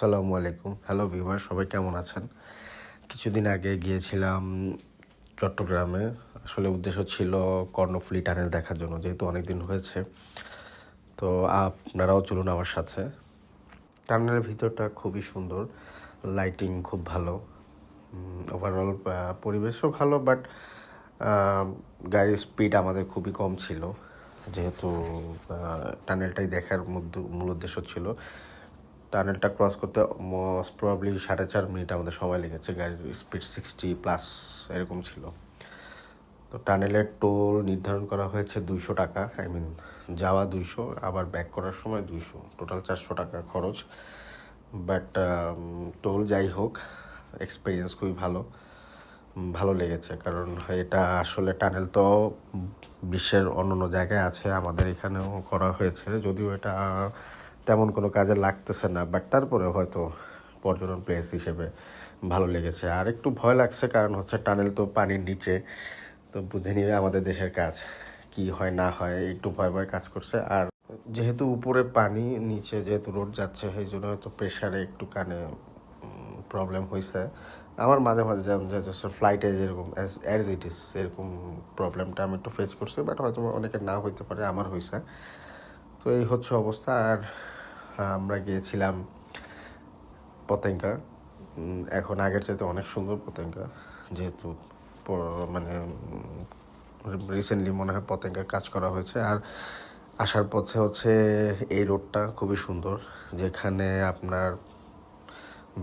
আসসালামু আলাইকুম। Hello viewer সবাই কেমন আছেন? কিছুদিন আগে গিয়েছিলাম চট্টগ্রামে। আসলে উদ্দেশ্য ছিল কর্ণফুলি টানেল দেখার জন্য, যেহেতু অনেক দিন হয়েছে। তো আপনারাও চলুন আমার সাথে। টানেলের ভিতরটা খুবই সুন্দর লাইটিং খুব ভালো। ওভারঅল পরিবেশও ভালো বাট গাড়ির স্পিড আমাদের খুবই কম ছিল। যেহেতু টানেলটাই দেখার মূল উদ্দেশ্য ছিল। টানেলটা ক্রস করতে মোস্ট প্রবাবলি সাড়ে চার মিনিট আমাদের সময় লেগেছে গাড়ির স্পিড সিক্সটি প্লাস এরকম ছিল। তো টানেলের টোল নির্ধারণ করা হয়েছে দুইশো টাকা। আই মিন যাওয়া দুইশো, আবার ব্যাক করার সময় দুইশো। টোটাল চারশো টাকা খরচ। বাট টোল যাই হোক এক্সপিরিয়েন্স খুবই ভালো। ভালো লেগেছে, কারণ এটা আসলে টানেল তো বিশ্বের অন্য অন্য জায়গায় আছে। আমাদের এখানেও করা হয়েছে। যদিও এটা তেমন কোনো কাজে লাগতেছে না বাট তারপরে হয়তো পর্যটন প্লেস হিসেবে ভালো লেগেছে। আর একটু ভয় লাগছে কারণ হচ্ছে টানেল তো পানির নিচে, তো বুঝে নিবে আমাদের দেশের কাজ কি হয় না হয়, একটু ভয় ভয় কাজ করছে। আর যেহেতু উপরে পানি, নিচে যেহেতু রোড যাচ্ছে, সেই জন্য হয়তো প্রেশারে একটু কানে প্রবলেম হয়েছে আমার মাঝে মাঝে যেমন ফ্লাইটে যেরকম অ্যাজ ইট ইস এরকম প্রবলেমটা আমি একটু ফেস করছি বাট হয়তো অনেকের না হইতে পারে আমার হয়েছে তো এই হচ্ছে অবস্থা। আর আমরা গিয়েছিলাম পতেঙ্গা। এখন আগের চাইতে অনেক সুন্দর পতেঙ্গা, যেহেতু মানে রিসেন্টলি মনে হয় পতেঙ্গার কাজ করা হয়েছে। আর আসার পথে হচ্ছে এই রোডটা খুবই সুন্দর, যেখানে আপনার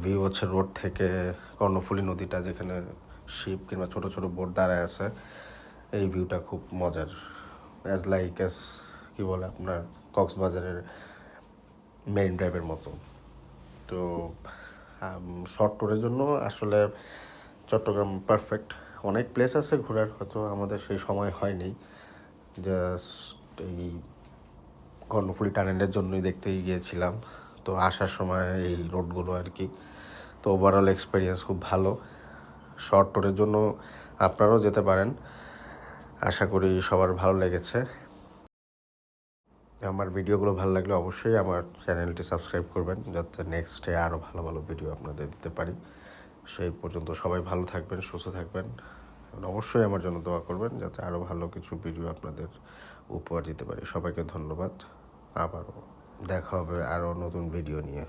ভিউ হচ্ছে রোড থেকে কর্ণফুলী নদীটা, যেখানে শিপ কিংবা ছোট ছোট বোট দাঁড়ায় আছে। এই ভিউটা খুব মজার। অ্যাজ লাইক অ্যাজ কী বলে আপনার, কক্সবাজারের মেরিন ড্রাইভের মতো। তো শর্ট ট্যুরের জন্য আসলে চট্টগ্রাম পারফেক্ট অনেক প্লেস আছে ঘোরার, হয়তো আমাদের সেই সময় হয়নি। জাস্ট এই কর্ণফুলি টানেলের জন্যই দেখতেই গিয়েছিলাম। তো আসার সময় এই রোডগুলো আর কি। তো ওভারঅল এক্সপিরিয়েন্স খুব ভালো। শর্ট ট্যুরের জন্য আপনারাও যেতে পারেন। আশা করি সবার ভালো লেগেছে। আমার ভিডিওগুলো ভালো লাগলে অবশ্যই আমার চ্যানেলটি সাবস্ক্রাইব করবেন, যাতে নেক্সট ডে আরও ভালো ভালো ভিডিও আপনাদের দিতে পারি। সেই পর্যন্ত সবাই ভালো থাকবেন, সুস্থ থাকবেন অবশ্যই আমার জন্য দোয়া করবেন, যাতে আরও ভালো কিছু ভিডিও আপনাদের উপহার দিতে পারি। সবাইকে ধন্যবাদ। আবারও দেখা হবে আরও নতুন ভিডিও নিয়ে।